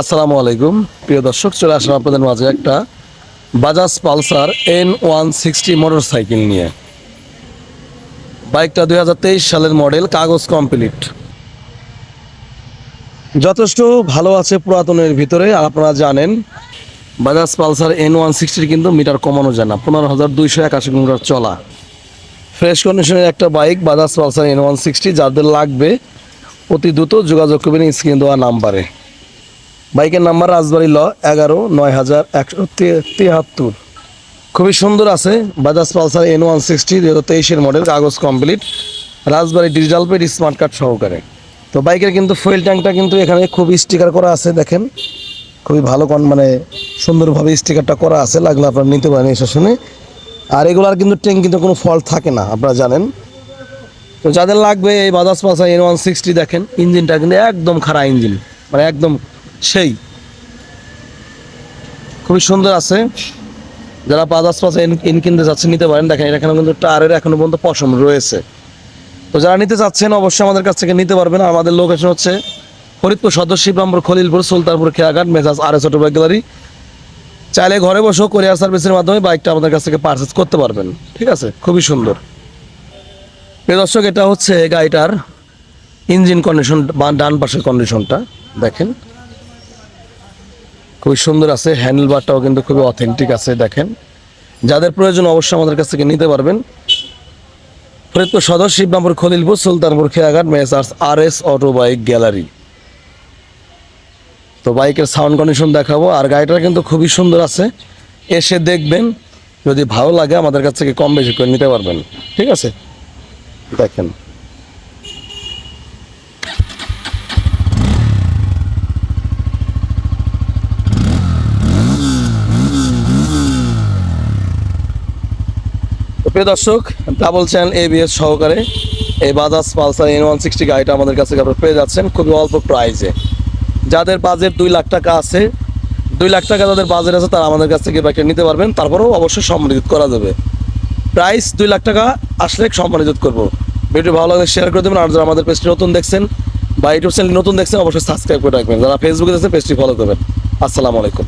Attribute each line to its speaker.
Speaker 1: আসসালামু আলাইকুম। প্রিয় দর্শক, চলে আসলাম আপনাদের মাঝে একটা Bajaj Pulsar N one sixty motorcycle নিয়ে। বাইকটা দু হাজার তেইশ সালের মডেল কাগজ কমপ্লিট যথেষ্ট ভালো আছে পুরাতনের ভিতরে আপনারা জানেন বাজাজ পালসার এন ওয়ান সিক্সটির কিন্তু মিটার কমানো যায় না, পনেরো হাজার দুইশো একাশি কিলোমিটার চলা। ফ্রেশ কন্ডিশনের একটা bike Bajaj Pulsar N one sixty যাদের লাগবে, অতি দ্রুত যোগাযোগ করবেন স্ক্রিন দেওয়া নাম্বারে বাইকের নাম্বার রাজবাড়ি ল এগারো নয় হাজার একশো তিয়াত্তর খুবই সুন্দর আছে, Bajaj Pulsar N one sixty দু হাজার তেইশের মডেল, কাগজ complete Rajbari digital paid smart card সহকারে। তো বাইকের কিন্তু ফুয়েল ট্যাঙ্কটা কিন্তু এখানে খুব স্টিকার করা আছে, দেখেন। খুবই ভালো কন মানে সুন্দরভাবে স্টিকারটা করা আছে, লাগলে আপনারা নিতে পারেন এসে শুনে। আর এগুলার কিন্তু ট্যাঙ্ক কিন্তু কোনো ফল্ট থাকে না, আপনারা জানেন। তো যাদের লাগবে এই Bajaj Pulsar N one sixty দেখেন, ইঞ্জিনটা কিন্তু একদম খারাপ ইঞ্জিন মানে একদম সেই। খুবই সুন্দর আছে। যারা বাজাজ পালসার ইন কিনতে যাচ্ছে নিতে পারেন। দেখেন এখানে কিন্তু টায়ারের এখনও পর্যন্ত পশম রয়েছে। তো যারা নিতে চাচ্ছেন, অবশ্যই আমাদের কাছ থেকে নিতে পারবেন। আমাদের লোকেশন হচ্ছে ফরিদপুর সদর, শিবরামপুর, খলিলপুর, সুলতানপুর, খেয়াঘাট, মেজাজ, R S auto bike gallery. চাইলে ঘরে বসেও কোরিয়ার সার্ভিসের মাধ্যমে বাইকটা আমাদের কাছ থেকে পারচেস করতে পারবেন। ঠিক আছে? খুবই সুন্দর। প্রিয় দর্শক, এটা হচ্ছে গাড়িটার ইঞ্জিন কন্ডিশন বা ডান পাশের কন্ডিশনটা দেখেন। খুবই সুন্দর আছে হ্যান্ডেল বারটাও কিন্তু খুবই অথেন্টিক আছে, দেখেন। যাদের প্রয়োজন অবশ্যই আমাদের কাছ থেকে নিতে পারবেন। ফরিদপুর সদর Shibnapur Khalilpur, Sultanpur, Kheyaghat, messrs R S auto bike gallery. তো বাইকের সাউন্ড কন্ডিশন দেখাবো, আর গাড়িটা কিন্তু খুবই সুন্দর আছে। এসে দেখবেন, যদি ভালো লাগে আমাদের কাছ থেকে কম বেশি করে নিতে পারবেন। ঠিক আছে? দেখেন। প্রিয় দর্শক ডাবল চ্যানেল এবিএস সহকারে এই Bajaj Pulsar N one sixty গাড়িটা আমাদের কাছে আপনারা পেয়ে যাচ্ছেন খুবই অল্প প্রাইসে যাদের বাজেট দুই লাখ টাকা আছে, দুই লাখ টাকা যাদের বাজেট আছে, তারা আমাদের কাছ থেকে বাইকটা নিতে পারবেন। তারপরেও অবশ্যই সম্মানিত করা যাবে। প্রাইস দুই লাখ টাকা আসলে সম্মানিত করব। ভিডিও ভালো লাগলে শেয়ার করে দেবেন। আর যারা আমাদের পেজটি নতুন দেখছেন বা ইউটিউব চ্যানেল নতুন দেখছেন, অবশ্যই সাবস্ক্রাইব করে রাখবেন। যারা ফেসবুকে দেখছেন, পেজটি ফলো করবেন। আসসালামু আলাইকুম।